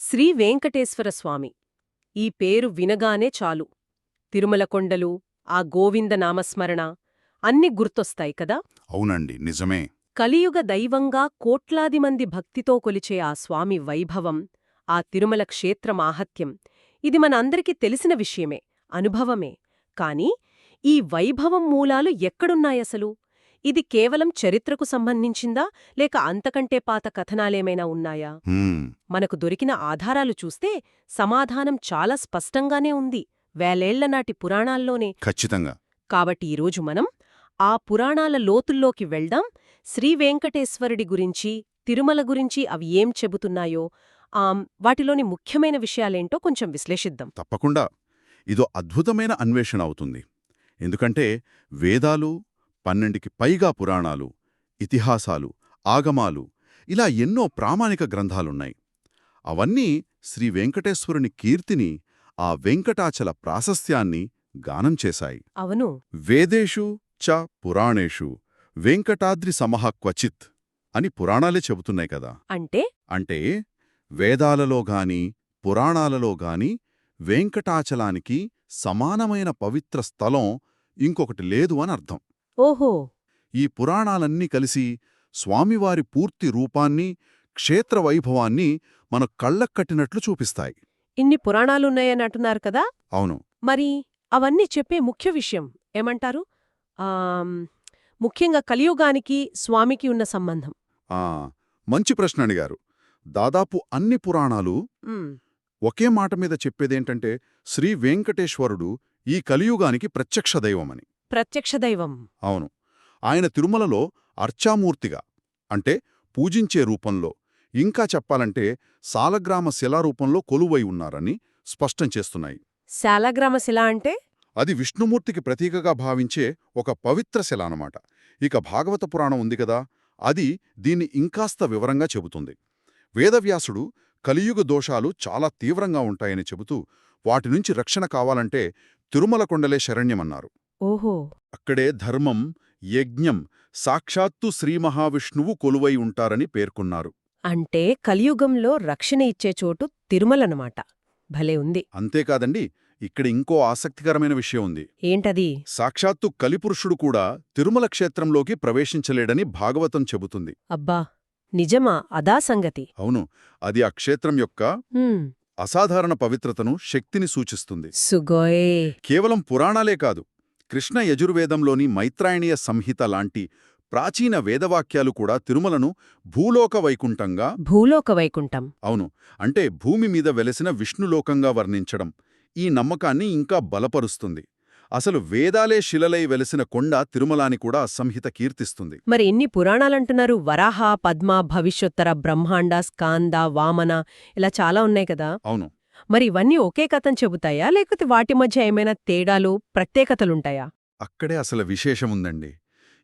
శ్రీ వెంకటేశ్వర స్వామి. ఈ పేరు వినగానే చాలు. తిరుమల కొండలు ఆ గోవింద నామస్మరణ అన్ని గుర్తొస్తాయి కదా? అవునండి నిజమే. కలియుగ దైవంగా కోట్లాది మంది భక్తితో కొలిచే ఆ స్వామి వైభవం ఆ తిరుమల క్షేత్ర మాహత్యం ఇది మన అందరికీ తెలిసిన విషయమే అనుభవమే. కాని ఈ వైభవం మూలాలు ఎక్కడున్నాయసలు? ఇది కేవలం చరిత్రకు సంబంధించిందా? లేక అంతకంటే పాత కథనాలేమైనా ఉన్నాయా? మనకు దొరికిన ఆధారాలు చూస్తే సమాధానం చాలా స్పష్టంగానే ఉంది. వేలేళ్ళనాటి పురాణాల్లోనే. ఖచ్చితంగా. కాబట్టి ఈరోజు మనం ఆ పురాణాల లోతుల్లోకి వెళ్దాం. శ్రీ వెంకటేశ్వరుడి గురించి తిరుమల గురించి అవి ఏం చెబుతున్నాయో ఆం, వాటిలోని ముఖ్యమైన విషయాలేంటో కొంచెం విశ్లేషిద్దాం. తప్పకుండా. ఇదో అద్భుతమైన అన్వేషణ అవుతుంది. ఎందుకంటే వేదాలు పన్నెండుకి పైగా పురాణాలు ఇతిహాసాలు ఆగమాలు ఇలా ఎన్నో ప్రామాణిక గ్రంథాలున్నాయి. అవన్నీ శ్రీ వెంకటేశ్వరుని కీర్తిని ఆ వెంకటాచల ప్రాశస్త్యాన్ని గానం చేశాయి. అవును. వేదేషు చ పురాణేషు వెంకటాద్రి సమహ క్వచిత్ అని పురాణాలే చెబుతున్నాయి కదా. అంటే? అంటే వేదాలలో గాని పురాణాలలో గాని వెంకటాచలానికి సమానమైన పవిత్ర స్థలం ఇంకొకటి లేదు అని అర్థం. ఓహో. ఈ పురాణాలన్నీ కలిసి స్వామివారి పూర్తి రూపాన్ని క్షేత్ర వైభవాన్ని మన కళ్ళక్కట్టినట్లు చూపిస్తాయి. ఇన్ని పురాణాలున్నాయని అంటున్నారు కదా? అవును. మరి అవన్నీ చెప్పే ముఖ్య విషయం ఏమంటారు? ముఖ్యంగా కలియుగానికి స్వామికి ఉన్న సంబంధం. ఆ మంచి ప్రశ్న అడిగారు. దాదాపు అన్ని పురాణాలు ఒకే మాట మీద చెప్పేదేంటంటే శ్రీ వెంకటేశ్వరుడు ఈ కలియుగానికి ప్రత్యక్ష దైవమని. ప్రత్యక్ష దైవం. అవును. ఆయన తిరుమలలో అర్చామూర్తిగా అంటే పూజించే రూపంలో ఇంకా చెప్పాలంటే సాలగ్రామ శిలారూపంలో కొలువై ఉన్నారని స్పష్టం చేస్తున్నాయి. శాలగ్రామ శిల అంటే? అది విష్ణుమూర్తికి ప్రతీకగా భావించే ఒక పవిత్ర శిల అన్నమాట. ఇక భాగవత పురాణం ఉంది కదా అది దీన్ని ఇంకాస్త వివరంగా చెబుతుంది. వేదవ్యాసుడు కలియుగ దోషాలు చాలా తీవ్రంగా ఉంటాయని చెబుతూ వాటి నుంచి రక్షణ కావాలంటే తిరుమల కొండలే శరణ్యమన్నారు. ఓహో. అక్కడే ధర్మం యజ్ఞం సాక్షాత్తు శ్రీ మహావిష్ణువు కొలువై ఉంటారని పేర్కొన్నారు. అంటే కలియుగంలో రక్షణ ఇచ్చే చోటు తిరుమలనమాట. భలే ఉంది. అంతేకాదండి ఇక్కడ ఇంకో ఆసక్తికరమైన విషయం ఉంది. ఏంటది? సాక్షాత్తు కలిపురుషుడు కూడా తిరుమల క్షేత్రంలోకి ప్రవేశించలేడని భాగవతం చెబుతుంది. అబ్బా నిజమా? అదా సంగతి. అవును అది ఆ క్షేత్రం యొక్క అసాధారణ పవిత్రతను శక్తిని సూచిస్తుంది. సుగోయే. కేవలం పురాణాలే కాదు కృష్ణ యజుర్వేదంలోని మైత్రాయణీయ సంహిత లాంటి ప్రాచీన వేదవాక్యాలు కూడా తిరుమలను భూలోక వైకుంఠంగా భూలోక వైకుంఠం. అవును అంటే భూమి మీద వెలసిన విష్ణులోకంగా వర్ణించడం. ఈ నమ్మకాన్ని ఇంకా బలపరుస్తుంది. అసలు వేదాలే శిలలై వెలసిన కొండ తిరుమలాని కూడా ఆ సంహిత కీర్తిస్తుంది. మరి ఎన్ని పురాణాలంటున్నారు? వరాహ పద్మ భవిష్యోత్తర బ్రహ్మాండ స్కాంద వామన ఇలా చాలా ఉన్నాయి కదా? అవును. మరి ఇవన్నీ ఒకే కథం చెబుతాయా? లేకపోతే వాటి మధ్య ఏమైనా తేడాలు ప్రత్యేకతలుంటాయా? అక్కడే అసలు విశేషముందండి.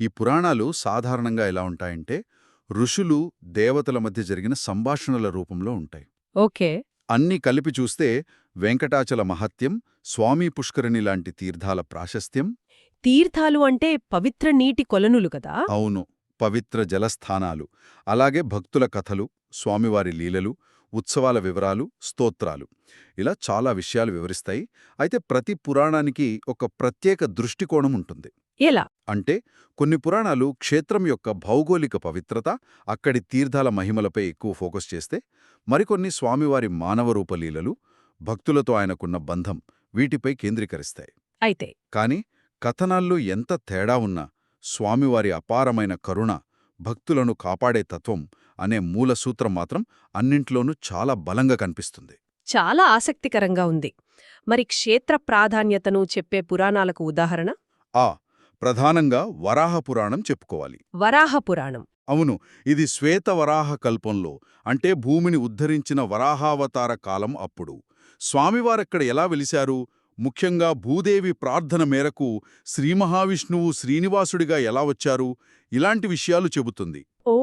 ఈ పురాణాలు సాధారణంగా ఎలా ఉంటాయంటే ఋషులు దేవతల మధ్య జరిగిన సంభాషణల రూపంలో ఉంటాయి. ఓకే. అన్నీ కలిపి చూస్తే వెంకటాచల మహత్యం స్వామి పుష్కరిణి లాంటి తీర్థాల ప్రాశస్త్యం. తీర్థాలు అంటే పవిత్ర నీటి కొలనులు కదా? అవును. పవిత్ర జలస్థానాలు. అలాగే భక్తుల కథలు స్వామివారి లీలలు ఉత్సవాల వివరాలు స్తోత్రాలు. ఇలా చాలా విషయాలు వివరిస్తాయి. అయితే ప్రతి పురాణానికి ఒక ప్రత్యేక దృష్టికోణం ఉంటుంది. ఎలా? అంటే కొన్ని పురాణాలు క్షేత్రం యొక్క భౌగోళిక పవిత్రత అక్కడి తీర్థాల మహిమలపై ఎక్కువ ఫోకస్ చేస్తే మరికొన్ని స్వామివారి మానవరూప లీలలు భక్తులతో ఆయనకున్న బంధం వీటిపై కేంద్రీకరిస్తాయి. అయితే కాని కథనాల్లో ఎంత తేడా ఉన్నా స్వామివారి అపారమైన కరుణ భక్తులను కాపాడే తత్వం అనే మూల సూత్రం మాత్రం అన్నింట్లోనూ చాలా బలంగా కనిపిస్తుంది. చాలా ఆసక్తికరంగా ఉంది. మరి క్షేత్ర ప్రాధాన్యతను చెప్పే పురాణాలకు ఉదాహరణ? ఆ ప్రధానంగా వరాహ పురాణం చెప్పుకోవాలి. వరాహ పురాణం. అవును ఇది శ్వేత వరాహ కల్పంలో అంటే భూమిని ఉద్ధరించిన వరాహావతార కాలం అప్పుడు. స్వామివారక్కడ ఎలా వెలిశారు? ముఖ్యంగా భూదేవి ప్రార్థన మేరకు శ్రీ మహావిష్ణువు శ్రీనివాసుడిగా ఎలా వచ్చారు? ఇలాంటి విషయాలు చెబుతుంది. ఓ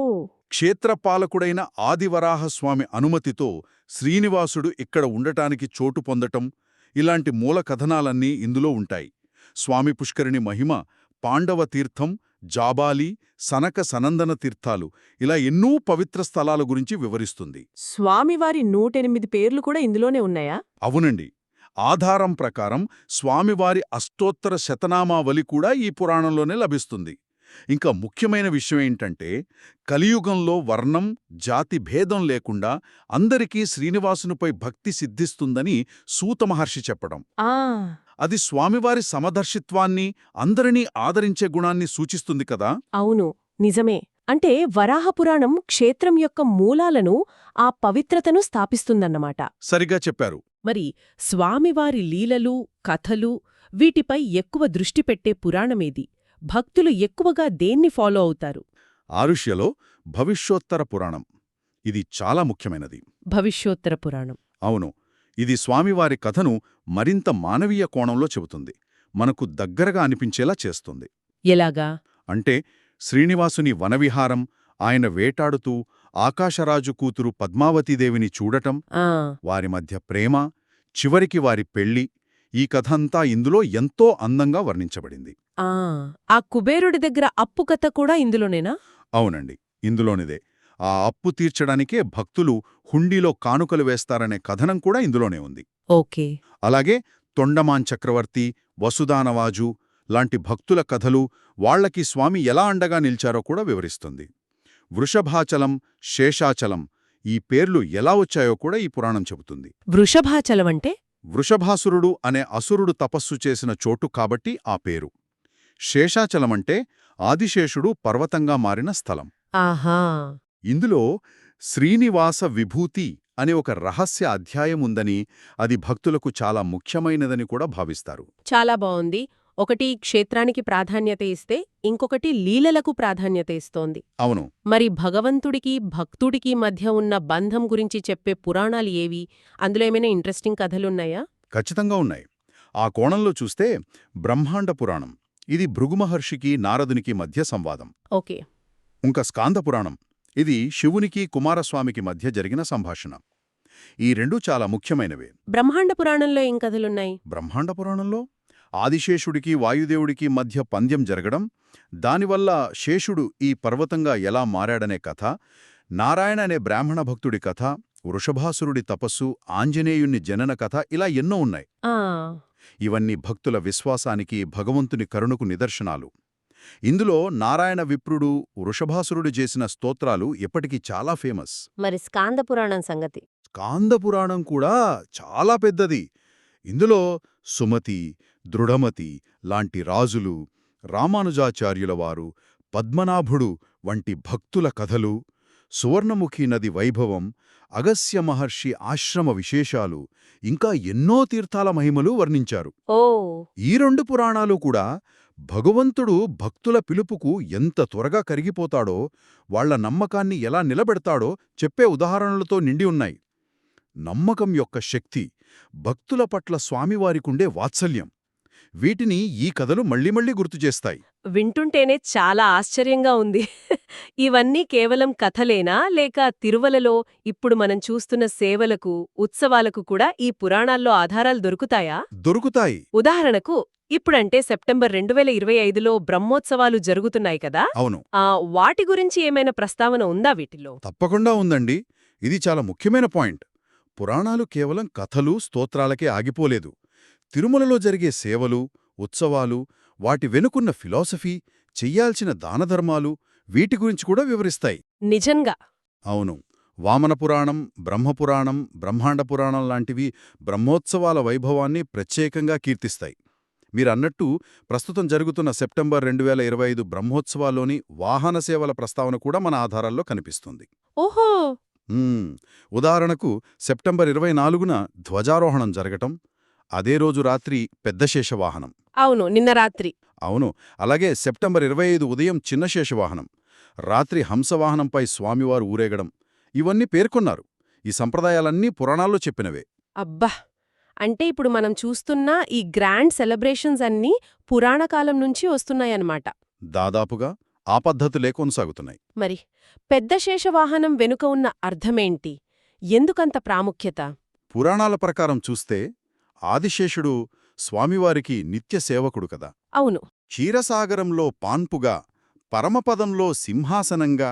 క్షేత్రపాలకుడైన ఆదివరాహస్వామి అనుమతితో శ్రీనివాసుడు ఇక్కడ ఉండటానికి చోటు పొందటం ఇలాంటి మూల కథనాలన్నీ ఇందులో ఉంటాయి. స్వామి పుష్కరిణి మహిమ పాండవ తీర్థం జాబాలి సనక సనందన తీర్థాలు ఇలా ఎన్నో పవిత్ర స్థలాల గురించి వివరిస్తుంది. స్వామివారి నూటెనిమిది పేర్లు కూడా ఇందులోనే ఉన్నాయా? అవునండి. ఆధారం ప్రకారం స్వామివారి అష్టోత్తర శతనామావళి కూడా ఈ పురాణంలోనే లభిస్తుంది. ఇంకా ముఖ్యమైన విషయం ఏంటంటే కలియుగంలో వర్ణం జాతి భేదం లేకుండా అందరికీ శ్రీనివాసునిపై భక్తి సిద్ధిస్తుందని సూత మహర్షి చెప్పడం. ఆ! అది స్వామివారి సమదర్శిత్వాన్ని అందరినీ ఆదరించే గుణాన్ని సూచిస్తుంది కదా? అవును నిజమే. అంటే వరాహపురాణం క్షేత్రం యొక్క మూలాలను ఆ పవిత్రతను స్థాపిస్తుందన్నమాట. సరిగా చెప్పారు. మరి స్వామివారి లీలలు కథలు వీటిపై ఎక్కువ దృష్టి పెట్టే పురాణమేది? భక్తులు ఎక్కువగా దేన్ని ఫాలో అవుతారు? ఆరుష్యలో భవిష్యోత్తర పురాణం. ఇది చాలా ముఖ్యమైనది. భవిష్యోత్తర పురాణం. అవును. ఇది స్వామివారి కథను మరింత మానవీయ కోణంలో చెబుతుంది. మనకు దగ్గరగా అనిపించేలా చేస్తుంది. ఎలాగా? అంటే శ్రీనివాసుని వనవిహారం ఆయన వేటాడుతూ ఆకాశరాజు కూతురు పద్మావతీదేవిని చూడటం వారి మధ్య ప్రేమ చివరికి వారి పెళ్ళి ఈ కథంతా ఇందులో ఎంతో అందంగా వర్ణించబడింది. ఆ కుబేరుడి దగ్గర అప్పు కథ కూడా ఇందులోనేనా? అవునండి ఇందులోనిదే. ఆ అప్పు తీర్చడానికే భక్తులు హుండీలో కానుకలు వేస్తారనే కథనం కూడా ఇందులోనే ఉంది. ఓకే. అలాగే తొండమాన్ చక్రవర్తి వసుదానవాజు లాంటి భక్తుల కథలు వాళ్ళకి స్వామి ఎలా అండగా నిలిచారో కూడా వివరిస్తుంది. వృషభాచలం శేషాచలం ఈ పేర్లు ఎలా వచ్చాయో కూడా ఈ పురాణం చెబుతుంది. వృషభాచలమంటే వృషభాసురుడు అనే అసురుడు తపస్సు చేసిన చోటు కాబట్టి ఆ పేరు. శేషాచలమంటే ఆదిశేషుడు పర్వతంగా మారిన స్థలం. ఆహా! ఇందులో శ్రీనివాస విభూతి అనే ఒక రహస్య అధ్యాయం ఉందని అది భక్తులకు చాలా ముఖ్యమైనదని కూడా భావిస్తారు. చాలా బావుంది. ఒకటి క్షేత్రానికి ప్రాధాన్యత ఇస్తే ఇంకొకటి లీలలకు ప్రాధాన్యత ఇస్తోంది. అవును. మరి భగవంతుడికి భక్తుడికి మధ్య ఉన్న బంధం గురించి చెప్పే పురాణాలు ఏవి? అందులో ఏమైనా ఇంట్రెస్టింగ్ కథలున్నాయా? ఖచ్చితంగా ఉన్నాయి. ఆ కోణంలో చూస్తే బ్రహ్మాండ పురాణం. ఇది భృగుమహర్షికి నారదునికి మధ్య సంవాదం. ఓకే. ఇంకా స్కాంద పురాణం. ఇది శివునికి కుమారస్వామికి మధ్య జరిగిన సంభాషణ. ఈ రెండూ చాలా ముఖ్యమైనవే. బ్రహ్మాండ పురాణంలో ఏం కథలున్నాయి? బ్రహ్మాండ పురాణంలో ఆదిశేషుడికి వాయుదేవుడికి మధ్య పంద్యం జరగడం దానివల్ల శేషుడు ఈ పర్వతంగా ఎలా మారాడనే కథ నారాయణ అనే బ్రాహ్మణ భక్తుడి కథ వృషభాసురుడి తపస్సు ఆంజనేయుని జనన కథ ఇలా ఎన్నో ఉన్నాయి. ఇవన్నీ భక్తుల విశ్వాసానికి భగవంతుని కరుణకు నిదర్శనాలు. ఇందులో నారాయణ విప్రుడు వృషభాసురుడు చేసిన స్తోత్రాలు ఎప్పటికీ చాలా ఫేమస్. మరి స్కాంద పురాణం సంగతి? స్కాందపురాణం కూడా చాలా పెద్దది. ఇందులో సుమతి దృఢమతి లాంటి రాజులు రామానుజాచార్యుల వారు పద్మనాభుడు వంటి భక్తుల కథలు సువర్ణముఖి నది వైభవం అగస్య మహర్షి ఆశ్రమ విశేషాలు ఇంకా ఎన్నో తీర్థాల మహిమలు వర్ణించారు. ఓ! ఈ రెండు పురాణాలు కూడా భగవంతుడు భక్తుల పిలుపుకు ఎంత త్వరగా కరిగిపోతాడో వాళ్ళ నమ్మకాన్ని ఎలా నిలబెడతాడో చెప్పే ఉదాహరణలతో నిండి ఉన్నాయి. నమ్మకం యొక్క శక్తి భక్తుల పట్ల స్వామివారికుండే వాత్సల్యం. వీటిని ఈ కథలు మళ్ళీ మళ్ళీ గుర్తుచేస్తాయి వింటుంటేనే చాలా ఆశ్చర్యంగా ఉంది. ఇవన్నీ కేవలం కథలేనా? లేక తిరువలలో ఇప్పుడు మనం చూస్తున్న సేవలకు ఉత్సవాలకు కూడా ఈ పురాణాల్లో ఆధారాలు దొరుకుతాయా? దొరుకుతాయి. ఉదాహరణకు ఇప్పుడంటే సెప్టెంబర్ రెండు వేల ఇరవై ఐదులో బ్రహ్మోత్సవాలు జరుగుతున్నాయి కదా? అవును. ఆ వాటి గురించి ఏమైనా ప్రస్తావన ఉందా వీటిలో? తప్పకుండా ఉందండి. ఇది చాలా ముఖ్యమైన పాయింట్. పురాణాలు కేవలం కథలు స్తోత్రాలకే ఆగిపోలేదు. తిరుమలలో జరిగే సేవలు ఉత్సవాలు వాటి వెనుకున్న ఫిలాసఫీ చెయ్యాల్సిన దానధర్మాలు వీటి గురించి కూడా వివరిస్తాయి. నిజంగా. అవును. వామన పురాణం బ్రహ్మపురాణం బ్రహ్మాండ పురాణం లాంటివి బ్రహ్మోత్సవాల వైభవాన్ని ప్రత్యేకంగా కీర్తిస్తాయి. మీరన్నట్టు ప్రస్తుతం జరుగుతున్న సెప్టెంబర్ రెండు వేల ఇరవై ఐదు బ్రహ్మోత్సవాల్లోని వాహన సేవల ప్రస్తావన కూడా మన ఆధారాల్లో కనిపిస్తుంది. ఓహో. ఉదాహరణకు సెప్టెంబర్ ఇరవై నాలుగున ధ్వజారోహణం జరగటం అదే రోజు రాత్రి పెద్ద శేషవాహనం. అవును నిన్న రాత్రి. అవును అలాగే సెప్టెంబర్ ఇరవై ఐదు ఉదయం చిన్న శేషవాహనం. రాత్రి హంసవాహనంపై స్వామివారు ఊరేగడం. ఇవన్నీ పేర్కొన్నారు. ఈ సంప్రదాయాలన్నీ పురాణాల్లో చెప్పినవే. అబ్బా! అంటే ఇప్పుడు మనం చూస్తున్న ఈ గ్రాండ్ సెలబ్రేషన్స్ అన్నీ పురాణకాలం నుంచి వస్తున్నాయన్నమాట. దాదాపుగా ఆ పద్ధతులే కొనసాగుతున్నాయి. మరి పెద్ద శేషవాహనం వెనుక ఉన్న అర్థమేంటి? ఎందుకంత ప్రాముఖ్యత? పురాణాల ప్రకారం చూస్తే ఆదిశేషుడు స్వామివారికి నిత్య సేవకుడు కదా. అవును. క్షీరసాగరంలో పాన్పుగా పరమపదంలో సింహాసనంగా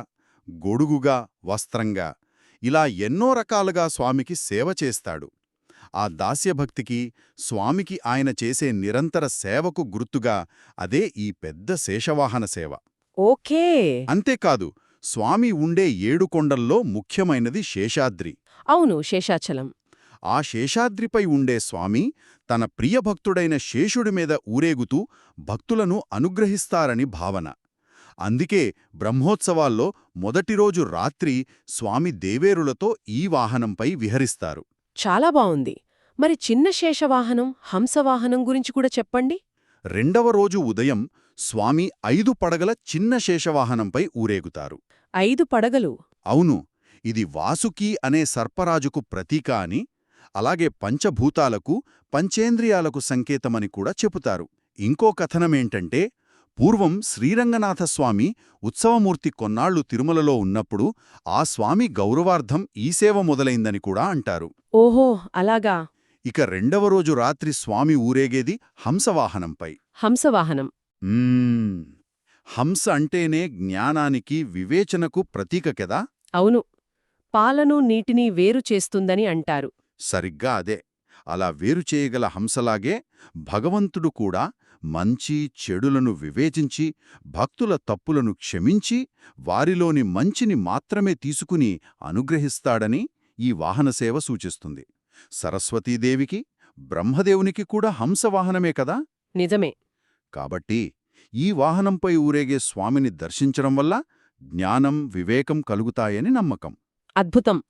గొడుగుగా వస్త్రంగా ఇలా ఎన్నో రకాలుగా స్వామికి సేవ చేస్తాడు. ఆ దాస్యభక్తికి స్వామికి ఆయన చేసే నిరంతర సేవకు గుర్తుగా అదే ఈ పెద్ద శేషవాహన సేవ. ఓకే. అంతేకాదు స్వామి ఉండే ఏడు కొండల్లో ముఖ్యమైనది శేషాద్రి. అవును శేషాచలం. ఆ శేషాద్రిపై ఉండే స్వామి తన ప్రియభక్తుడైన శేషుడి మీద ఊరేగుతూ భక్తులను అనుగ్రహిస్తారని భావన. అందుకే బ్రహ్మోత్సవాల్లో మొదటి రోజు రాత్రి స్వామి దేవేరులతో ఈ వాహనంపై విహరిస్తారు. చాలా బావుంది. మరి చిన్న శేషవాహనం హంసవాహనం గురించి కూడా చెప్పండి. రెండవ రోజు ఉదయం స్వామి ఐదు పడగల చిన్న శేషవాహనంపై ఊరేగుతారు. ఐదు పడగలు? అవును. ఇది వాసుకి అనే సర్పరాజుకు ప్రతీక అని అలాగే పంచభూతాలకు పంచేంద్రియాలకు సంకేతమని కూడా చెబుతారు. ఇంకో కథనమేంటంటే పూర్వం శ్రీరంగనాథస్వామి ఉత్సవమూర్తి కొన్నాళ్ళు తిరుమలలో ఉన్నప్పుడు ఆ స్వామి గౌరవార్థం ఈ సేవ మొదలైందని కూడా అంటారు. ఓహో అలాగా. ఇక రెండవ రోజు రాత్రి స్వామి ఊరేగేది హంసవాహనంపై. హంసవాహనం. హంస అంటేనే జ్ఞానానికి వివేచనకు ప్రతీక కదా? అవును. పాలను నీటిని వేరు చేస్తుందని అంటారు. సరిగ్గా అదే. అలా వేరు చేయగల హంసలాగే భగవంతుడు కూడా మంచి చెడులను వివేచించి భక్తుల తప్పులను క్షమించి వారిలోని మంచిని మాత్రమే తీసుకుని అనుగ్రహిస్తాడని ఈ వాహనసేవ సూచిస్తుంది. సరస్వతీదేవికి బ్రహ్మదేవునికి కూడా హంసవాహనమే కదా? నిజమే. కాబట్టి ఈ వాహనంపై ఊరేగే స్వామిని దర్శించడం వల్ల జ్ఞానం వివేకం కలుగుతాయని నమ్మకం. అద్భుతం.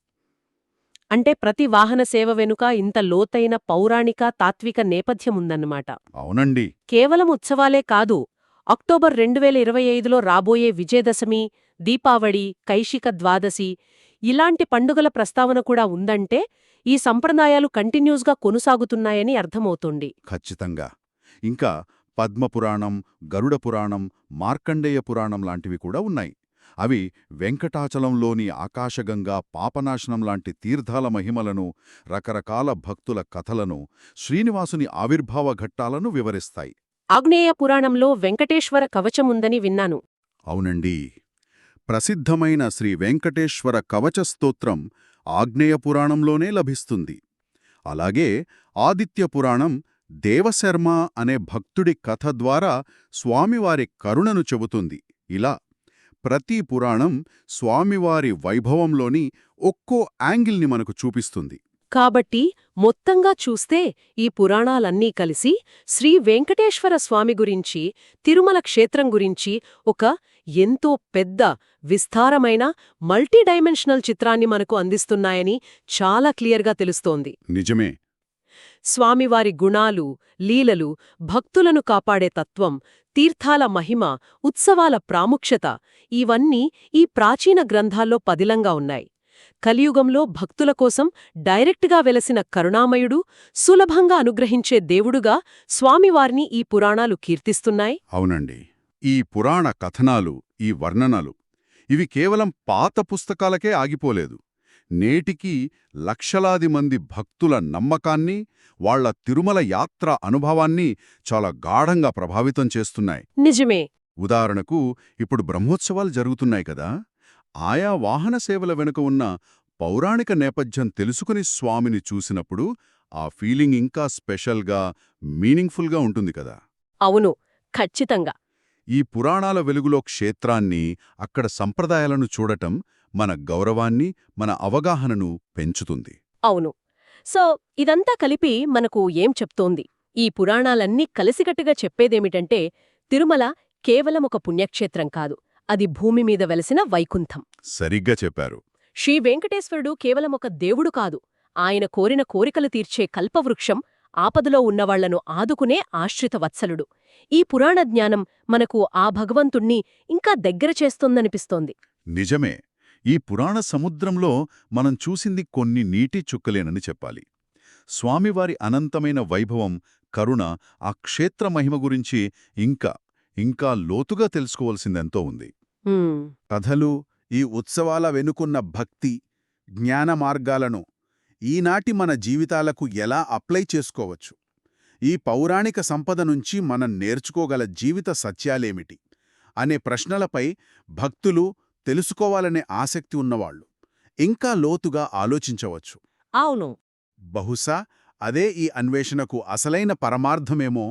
అంటే ప్రతి వాహన సేవ వెనుక ఇంత లోతైన పౌరాణిక తాత్విక నేపథ్యముందన్నమాట. అవునండి. కేవలం ఉత్సవాలే కాదు అక్టోబర్ రెండు వేల ఇరవై ఐదులో రాబోయే విజయదశమి దీపావళి కైషిక ద్వాదశి ఇలాంటి పండుగల ప్రస్తావన కూడా ఉందంటే ఈ సంప్రదాయాలు కంటిన్యూస్గా కొనసాగుతున్నాయని అర్థమవుతోంది. ఖచ్చితంగా. ఇంకా పద్మపురాణం గరుడ పురాణం మార్కండేయ పురాణం లాంటివి కూడా ఉన్నాయి. అవి వెంకటాచలంలోని ఆకాశగంగా పాపనాశనం లాంటి తీర్థాల మహిమలను రకరకాల భక్తుల కథలను శ్రీనివాసుని ఆవిర్భావ ఘట్టాలను వివరిస్తాయి. ఆగ్నేయ పురాణంలో వెంకటేశ్వర కవచముందని విన్నాను. అవునండి. ప్రసిద్ధమైన శ్రీ వెంకటేశ్వర కవచ స్తోత్రం ఆగ్నేయ పురాణంలోనే లభిస్తుంది. అలాగే ఆదిత్య పురాణం దేవశర్మ అనే భక్తుడి కథ ద్వారా స్వామివారి కరుణను చెబుతుంది. ఇలా ప్రతి పురాణం స్వామివారి వైభవంలోని ఒక్కో యాంగిల్ని మనకు చూపిస్తుంది. కాబట్టి మొత్తంగా చూస్తే ఈ పురాణాలన్నీ కలిసి శ్రీ వెంకటేశ్వర స్వామి గురించి తిరుమల క్షేత్రం గురించి ఒక ఎంతో పెద్ద విస్తారమైన మల్టీడైమెన్షనల్ చిత్రాన్ని మనకు అందిస్తున్నాయని చాలా క్లియర్గా తెలుస్తోంది. నిజమే. స్వామివారి గుణాలు లీలలు భక్తులను కాపాడే తత్వం తీర్థాల మహిమ ఉత్సవాల ప్రాముఖ్యత ఇవన్నీ ఈ ప్రాచీన గ్రంథాల్లో పదిలంగా ఉన్నాయి. కలియుగంలో భక్తుల కోసం డైరెక్ట్గా వెలసిన కరుణామయుడు సులభంగా అనుగ్రహించే దేవుడుగా స్వామివారిని ఈ పురాణాలు కీర్తిస్తున్నాయి? అవునండి. ఈ పురాణ కథనాలు ఈ వర్ణనలు ఇవి కేవలం పాత పుస్తకాలకే ఆగిపోలేదు. నేటికీ లక్షలాది మంది భక్తుల నమ్మకాన్ని వాళ్ళ తిరుమల యాత్ర అనుభవాన్ని చాలా గాఢంగా ప్రభావితం చేస్తున్నాయి. నిజమే. ఉదాహరణకు ఇప్పుడు బ్రహ్మోత్సవాలు జరుగుతున్నాయి కదా. ఆయా వాహన సేవల వెనుక ఉన్న పౌరాణిక నేపథ్యం తెలుసుకుని స్వామిని చూసినప్పుడు ఆ ఫీలింగ్ ఇంకా స్పెషల్గా మీనింగ్ఫుల్గా ఉంటుంది కదా. అవును. ఖచ్చితంగా. ఈ పురాణాల వెలుగులో క్షేత్రాన్ని అక్కడ సంప్రదాయాలను చూడటం మన గౌరవాన్ని మన అవగాహనను పెంచుతుంది. అవును. సో ఇదంతా కలిపి మనకు ఏం చెప్తోంది? ఈ పురాణాలన్నీ కలిసికట్టుగా చెప్పేదేమిటంటే తిరుమల కేవలం ఒక పుణ్యక్షేత్రం కాదు. అది భూమి మీద వెలసిన వైకుంఠం. సరిగ్గా చెప్పారు. శ్రీ వెంకటేశ్వరుడు కేవలం ఒక దేవుడు కాదు. ఆయన కోరిన కోరికలు తీర్చే కల్పవృక్షం ఆపదలో ఉన్నవాళ్ళను ఆదుకునే ఆశ్రిత వత్సలుడు. ఈ పురాణ జ్ఞానం మనకు ఆ భగవంతుణ్ణి ఇంకా దగ్గర చేస్తోందనిపిస్తోంది. నిజమే. ఈ పురాణ సముద్రంలో మనం చూసింది కొన్ని నీటి చుక్కలేనని చెప్పాలి. స్వామివారి అనంతమైన వైభవం కరుణ ఆ క్షేత్ర మహిమ గురించి ఇంకా ఇంకా లోతుగా తెలుసుకోవాల్సిందెంతో ఉంది. కథలు ఈ ఉత్సవాల వెనుకున్న భక్తి జ్ఞాన మార్గాలను ఈనాటి మన జీవితాలకు ఎలా అప్లై చేసుకోవచ్చు? ఈ పౌరాణిక సంపద నుంచి మనం నేర్చుకోగల జీవిత సత్యాలేమిటి? అనే ప్రశ్నలపై భక్తులు తెలుసుకోవాలనే ఆసక్తి ఉన్నవాళ్ళు ఇంకా లోతుగా ఆలోచించవచ్చు. అవును. బహుశా అదే ఈ అన్వేషణకు అసలైన పరమార్థమేమో